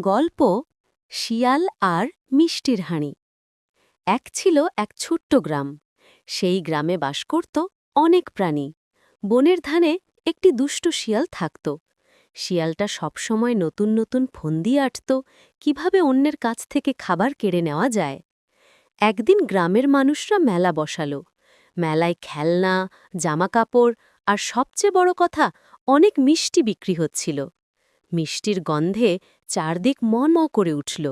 গল্প শিয়াল আর মিষ্টির হাঁড়ি। এক ছিল এক ছোট্ট গ্রাম। সেই গ্রামে বাস করত অনেক প্রাণী। বনের ধানে একটি দুষ্ট শিয়াল থাকত। শিয়ালটা সবসময় নতুন নতুন ফন্দি আটত, কীভাবে অন্যের কাছ থেকে খাবার কেড়ে নেওয়া যায়। একদিন গ্রামের মানুষরা মেলা বসালো। মেলায় খেলনা, জামাকাপড় আর সবচেয়ে বড় কথা, অনেক মিষ্টি বিক্রি হচ্ছিল। মিষ্টির গন্ধে চারদিক মন করে উঠল।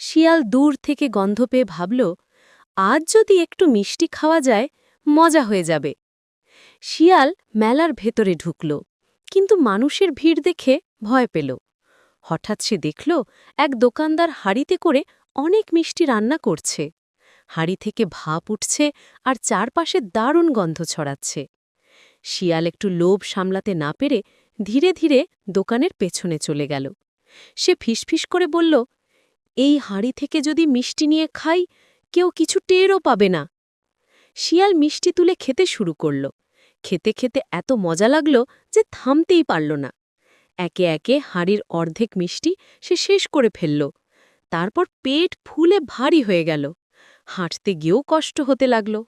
শিয়াল দূর থেকে গন্ধ পেয়ে ভাবল, আজ যদি একটু মিষ্টি খাওয়া যায়, মজা হয়ে যাবে। শিয়াল মেলার ভেতরে ঢুকল, কিন্তু মানুষের ভিড় দেখে ভয় পেল। হঠাৎ সে দেখল, এক দোকানদার হাড়িতে করে অনেক মিষ্টি রান্না করছে। হাড়ি থেকে ভাপ উঠছে আর চারপাশে দারুণ গন্ধ ছড়াচ্ছে। শিয়াল একটু লোভ সামলাতে না পেরে ধীরে ধীরে দোকানের পেছনে চলে গেল। সে ফিসফিস করে বলল, এই হাঁড়ি থেকে যদি মিষ্টি নিয়ে খাই, কেউ কিছু টেরও পাবে না। শিয়াল মিষ্টি তুলে খেতে শুরু করল। খেতে খেতে এত মজা লাগল যে থামতেই পারল না। একে একে হাঁড়ির অর্ধেক মিষ্টি সে শেষ করে ফেলল। তারপর পেট ফুলে ভারী হয়ে গেল। হাঁটতে গিয়েও কষ্ট হতে লাগল।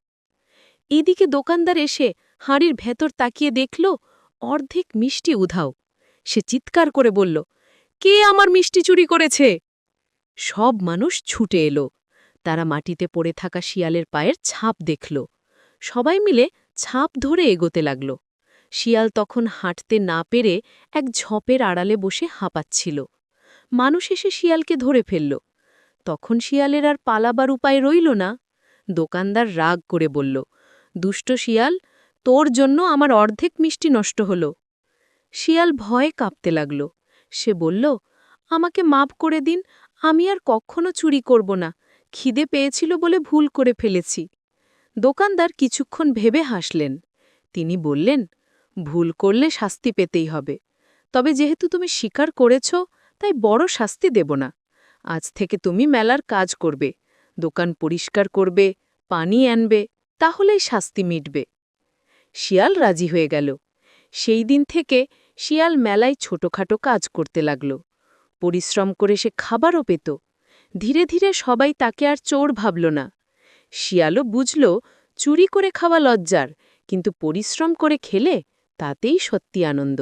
এদিকে দোকানদার এসে হাঁড়ির ভেতর তাকিয়ে দেখল অর্ধেক মিষ্টি উধাও। সে চিৎকার করে বলল, কে আমার মিষ্টি চুরি করেছে? সব মানুষ ছুটে এলো। তারা মাটিতে পড়ে থাকা শিয়ালের পায়ের ছাপ দেখল। সবাই মিলে ছাপ ধরে এগোতে লাগল। শিয়াল তখন হাঁটতে না পেরে এক ঝপের আড়ালে বসে হাঁপাচ্ছিল। মানুষ এসে শিয়ালকে ধরে ফেলল। তখন শিয়ালের আর পালাবার উপায় রইল না। দোকানদার রাগ করে বলল, দুষ্ট শিয়াল তোর জন্য আমার অর্ধেক মিষ্টি নষ্ট হল। শিয়াল ভয়ে কাঁপতে লাগল। সে বলল, আমাকে মাপ করে দিন, আমি আর কখনো চুরি করব না। খিদে পেয়েছিল বলে ভুল করে ফেলেছি দোকানদার কিছুক্ষণ ভেবে হাসলেন। তিনি বললেন, ভুল করলে শাস্তি পেতেই হবে। তবে যেহেতু তুমি স্বীকার করেছ, তাই বড় শাস্তি দেব না। আজ থেকে তুমি মেলার কাজ করবে। দোকান পরিষ্কার করবে, পানি আনবে, তাহলেই শাস্তি মিটবে। শিয়াল রাজি হয়ে গেল। সেই দিন থেকে শিয়াল মেলায় ছোটখাটো কাজ করতে লাগল। পরিশ্রম করে সে খাবারও পেত। ধীরে ধীরে সবাই তাকে আর চোর ভাবল না। শিয়ালও বুঝল, চুরি করে খাওয়া লজ্জার, কিন্তু পরিশ্রম করে খেলে তাতেই সত্যি আনন্দ।